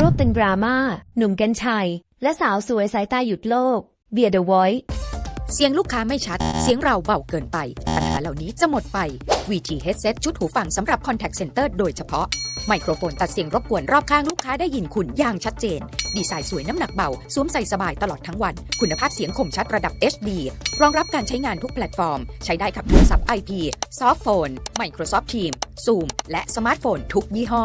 รวบตึงดราม่า หนุ่มกัญชัย และสาวสวยสายตาหยุดโลก เบียร์เดอะไวท์เสียงลูกค้าไม่ชัด เสียงเราเบาเกินไป ปัญหาเหล่านี้จะหมดไป VT Headset ชุดหูฟังสำหรับ Contact Center โดยเฉพาะ ไมโครโฟนตัดเสียงรบกวนรอบข้างลูกค้าได้ยินคุณอย่างชัดเจน ดีไซน์สวยน้ำหนักเบา สวมใส่สบายตลอดทั้งวัน คุณภาพเสียงคมชัดระดับ HD รองรับการใช้งานทุกแพลตฟอร์ม ใช้ได้กับโทรศัพท์ IP ซอฟต์โฟน Microsoft Teams Zoom และสมาร์ทโฟนทุกยี่ห้อ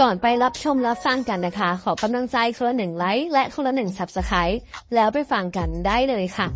ก่อนไปรับชมรับฟังกันนะคะ ขอกำลังใจคนละหนึ่งไลค์และคนละหนึ่งสับสไครต์แล้วไปฟังกันได้เลยค่ะ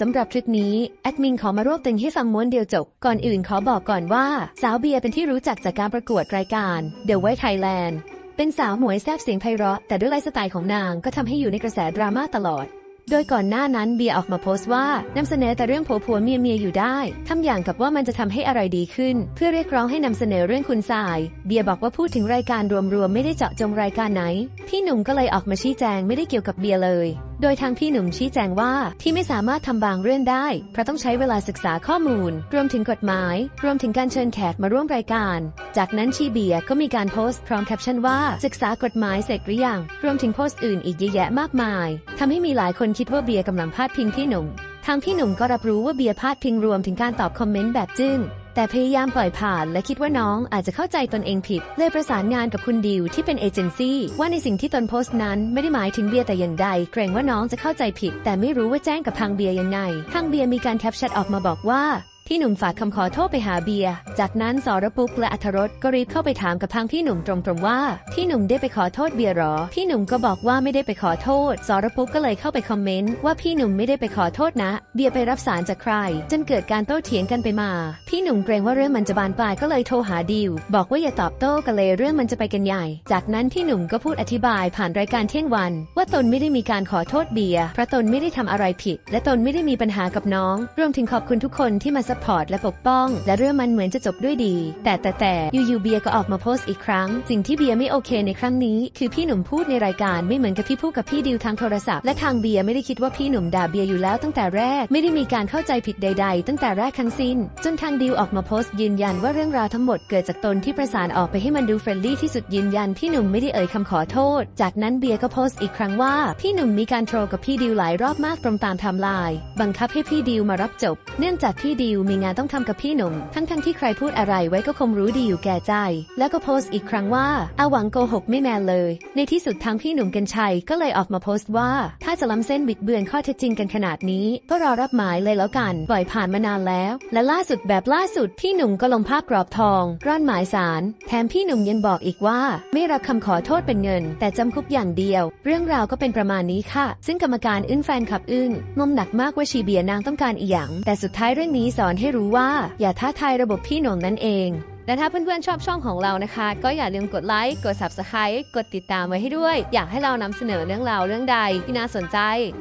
สำหรับทริปนี้ แอดมินขอมารวบตึงให้ฟังม้วนเดียวจบ ก่อนอื่นขอบอกก่อนว่า สาวเบียร์เป็นที่รู้จักจากการประกวดรายการ The w h i t Thailand เป็นสาวหมวยแซบเสียงไพเราะ แต่ด้วยไลฟ์สไตล์ของนางก็ทำให้อยู่ในกระแสดราม่าตลอด โดยก่อนหน้านั้นเบียออกมาโพสต์ว่านำเสนอแต่เรื่องผัวผัวเมียเมียอยู่ได้ทำอย่างกับว่ามันจะทำให้อะไรดีขึ้น เพื่อเรียกร้องให้นำเสนอเรื่องคุณสาย เบียบอกว่าพูดถึงรายการรวมๆไม่ได้เจาะจงรายการไหน พี่หนุ่มก็เลยออกมาชี้แจงไม่ได้เกี่ยวกับเบียเลยโดยทางพี่หนุ่มชี้แจงว่าที่ไม่สามารถทำบางเรื่องได้ เพราะต้องใช้เวลาศึกษาข้อมูล รวมถึงกฎหมาย รวมถึงการเชิญแขกมาร่วมรายการ จากนั้นชีเบียก็มีการโพสต์พร้อมแคปชั่นว่าศึกษากฎหมายเสร็จหรือยังรวมถึงโพสต์อื่นอีกเยอะแยะมากมายทำให้มีหลายคนคิดว่าเบียร์กำลังพาดพิงพี่หนุ่มทางพี่หนุ่มก็รับรู้ว่าเบียร์พาดพิงรวมถึงการตอบคอมเมนต์แบบจึ้ง แต่พยายามปล่อยผ่านและคิดว่าน้องอาจจะเข้าใจตนเองผิด เลยประสานงานกับคุณดิวที่เป็นเอเจนซี่ว่าในสิ่งที่ตนโพสต์นั้นไม่ได้หมายถึงเบียร์แต่อย่างใด เกรงว่าน้องจะเข้าใจผิด แต่ไม่รู้ว่าแจ้งกับทางเบียร์ยังไงทางเบียร์มีการแคปชั่นออกมาบอกว่า พี่หนุ่มฝากคำขอโทษไปหาเบียร์ จากนั้นสรปุกและอัธรสก็รีบเข้าไปถามกับทางพี่หนุ่มตรงๆว่า พี่หนุ่มได้ไปขอโทษเบียร์หรอ พี่หนุ่มก็บอกว่าไม่ได้ไปขอโทษสรปุกก็เลยเข้าไปคอมเมนต์ว่าพี่หนุ่มไม่ได้ไปขอโทษนะ เบียร์ไปรับสารจากใคร จนเกิดการโต้เถียงกันไปมา พี่หนุ่มเกรงว่าเรื่องมันจะบานปลายก็เลยโทรหาดิว บอกว่าอย่าตอบโต้กันเลยเรื่องมันจะไปกันใหญ่ จากนั้นพี่หนุ่มก็พูดอธิบายผ่านรายการเที่ยงวัน ว่าตนไม่ได้มีการขอโทษเบียร์เพราะตนไม่ได้ทำอะไรผิด และตนไม่ได้มีปัญหากับน้อง รวมถึงขอบคุณทุกคนที่มาซัพพอร์ตและปกป้อง และเรื่องมันเหมือนจะจบด้วยดี แต่แต่แต่ยูๆเบียก็ออกมาโพสต์อีกครั้ง สิ่งที่เบียไม่โอเคในครั้งนี้ คือพี่หนุ่มพูดในรายการไม่เหมือนกับที่พูดกับพี่ดิวทางโทรศัพท์และทางเบียไม่ได้คิดว่าพี่หนุ่มด่าเบียอยู่แล้วตั้งแต่แรกไม่ได้มีการเข้าใจผิดใด ๆ ตั้งแต่แรกทั้งสิ้น จนทางดิวออกมาโพสต์ยืนยันว่าเรื่องราวทั้งหมดเกิดจากตนที่ประสานออกไปให้มันดูเฟรนลี่ที่สุดยืนยันพี่หนุ่มไม่ได้เอ่ยคำขอโทษ จากนั้นเบียร์ก็โพสต์อีกครั้งว่า พี่หนุ่มมีการโทรกับพี่ดิวหลายรอบมากตรงตามไทม์ไลน์บังคับให้พี่ดิวมารับจบ เนื่องจากพี่ดิวมีงานต้องทำกับพี่หนุ่ม ทั้งๆที่ใครพูดอะไรไว้ก็คงรู้ดีอยู่แก่ใจ แล้วก็โพสต์อีกครั้งว่าอาหวังโกหกไม่แมนเลย ในที่สุดทางพี่หนุ่มกัญชัยก็เลยออกมาโพสต์ว่า ถ้าจะล้ำเส้นบิดเบือนข้อเท็จจริงกันขนาดนี้ ก็รอรับหมายเลยแล้วกันปล่อยผ่านมานานแล้ว และล่าสุดแบบล่าสุดพี่หนุ่มก็ลงภาพกรอบทอง ร่อนหมายสาร แถมพี่หนุ่มยังบอกอีกว่า ไม่รับคำขอโทษเป็นเงิน แต่จำคุกอย่างเดียว เรื่องราวก็เป็นประมาณนี้ค่ะ ซึ่งกรรมการอึ้งแฟนคลับอึ้งงมหนักมากว่าชีเบียนางต้องการอีหยังแต่สุดท้ายเรื่องนี้สอนให้รู้ว่าอย่าท้าทายระบบพี่หนงนั่นเอง และถ้าเพื่อนๆชอบช่องของเรานะคะ ก็อย่าลืมกดไลค์ กด Subscribe กดติดตามไว้ให้ด้วย อยากให้เรานำเสนอเรื่องราวเรื่องใดที่น่าสนใจ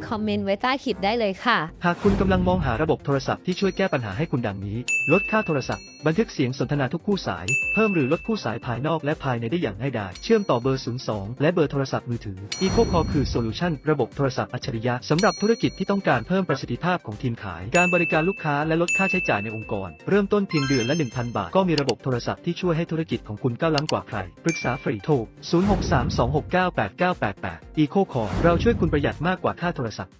คอมเมนต์ไว้ใต้คลิปได้เลยค่ะ หากคุณกำลังมองหาระบบโทรศัพท์ที่ช่วยแก้ปัญหาให้คุณดังนี้ ลดค่าโทรศัพท์ บันทึกเสียงสนทนาทุกคู่สาย เพิ่มหรือลดคู่สายภายนอกและภายในได้อย่างง่ายดาย เชื่อมต่อเบอร์ 02 และเบอร์โทรศัพท์มือถือ EcoCall คือโซลูชันระบบโทรศัพท์อัจฉริยะสำหรับธุรกิจที่ต้องการเพิ่มประสิทธิภาพของทีมขาย การบริการลูกค้าและลดค่าใช้จ่ายในองค์กร เริ่มต้นเพียงเดือนละ 1,000 บาท ก็มีระบบโทรรศัพท์ที่ช่วยให้ธุรกิจของคุณก้าวล้ำกว่าใคร ปรึกษาฟรีโทร 0632698988 Eco Core เราช่วยคุณประหยัดมากกว่าค่าโทรศัพท์